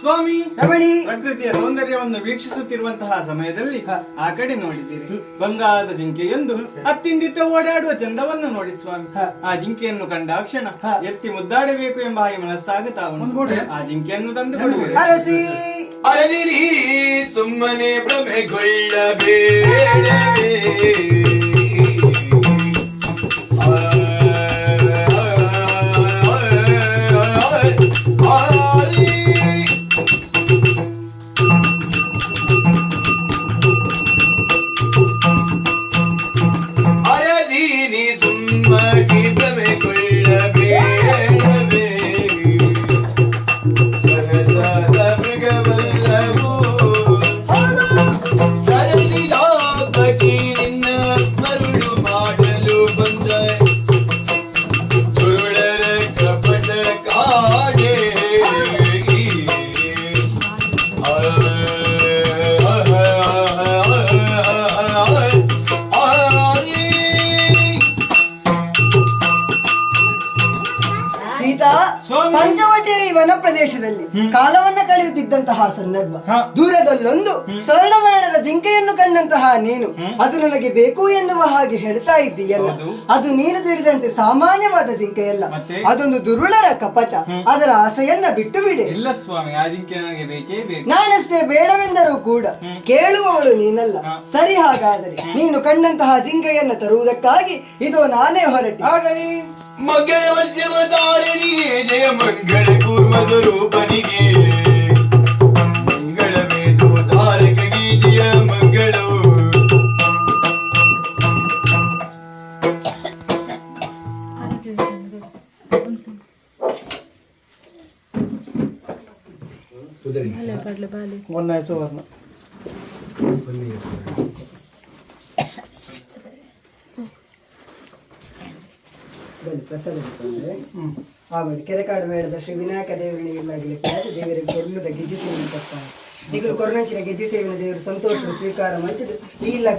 ಸ್ವಾಮಿ ರಮಣಿ. ಪ್ರಕೃತಿಯ ಸೌಂದರ್ಯವನ್ನು ವೀಕ್ಷಿಸುತ್ತಿರುವಂತಹ ಸಮಯದಲ್ಲಿ ಆ ಕಡೆ ನೋಡಿದ್ದೀರಿ. ಬಂಗಾರದ ಜಿಂಕೆಯೊಂದು ಅತ್ತಿಂದಿತ್ತ ಓಡಾಡುವ ಚಂದವನ್ನು ನೋಡಿ ಸ್ವಾಮಿ. ಆ ಜಿಂಕೆಯನ್ನು ಕಂಡ ಕ್ಷಣ ಎತ್ತಿ ಮುದ್ದಾಡಬೇಕು ಎಂಬ ಹಾಗೆ ಮನಸ್ಸಾಗುತ್ತಾ ಆ ಜಿಂಕೆಯನ್ನು ತಂದು ಕೊಡುವುದು ಸುಮ್ಮನೆ ಭ್ರಮೆಗೊಳ್ಳಬೇಡವೇ. ಪಂಚವಟಿಯ ಈ ವನ ಪ್ರದೇಶದಲ್ಲಿ ಕಾಲವನ್ನ ಕಳೆಯುತ್ತಿದ್ದಂತಹ ಸಂದರ್ಭ. ದೂರದಲ್ಲೊಂದು ಸ್ವರ್ಣವರ್ಣದ ಜಿಂಕೆಯನ್ನು ಕಂಡಂತಹ ನೀನು ಅದು ನನಗೆ ಬೇಕು ಎನ್ನುವ ಹಾಗೆ ಹೇಳ್ತಾ ಇದ್ದೀಯಲ್ಲ. ಅದು ನೀನು ತಿಳಿದಂತೆ ಸಾಮಾನ್ಯವಾದ ಜಿಂಕೆಯಲ್ಲ. ಅದೊಂದು ದುರುಳರ ಕಪಟ. ಅದರ ಆಸೆಯನ್ನ ಬಿಟ್ಟು ಬಿಡೆ ಇಲ್ಲ ಸ್ವಾಮಿ ಆ ಜಿಂಕೆ ನನಗೆ ಬೇಕೇ ಬೇಕು. ನಾನಷ್ಟೇ ಬೇಡವೆಂದರೂ ಕೂಡ ಕೇಳುವವಳು ನೀನಲ್ಲ. ಸರಿ ಹಾಗಾದರೆ ನೀನು ಕಂಡಂತಹ ಜಿಂಕೆಯನ್ನ ತರುವುದಕ್ಕಾಗಿ ಇದು ನಾನೇ ಹೊರಟೆ. जय मंगल कूर्म रूपनिगे मंगल वेदो धारक गीतय मंगल पडलं ಬನ್ನಿ ಪ್ರಸಾದ ತಗೊಂಡ್ರೆ. ಆಮೇಲೆ ಕೆರೆಕಾಡು ಮೇಳದ ಶ್ರೀ ವಿನಾಯಕ ದೇವರಿಗೆಲ್ಲಾಗಲಿ ದೇವರಿಗೆ ಕೊರ್ಲುದ ಗೆಜ್ಜೆ ಸೇವನೆ ಕೊಡ್ತಾರೆ ಈಗಲೂ ಕೊರನಂಚಿನ ಗೆಜ್ಜೆ ಸೇವನೆ ದೇವರು ಸಂತೋಷದ ಸ್ವೀಕಾರ ಮಾಡಿದ್ದು ಈ ಇಲ್ಲ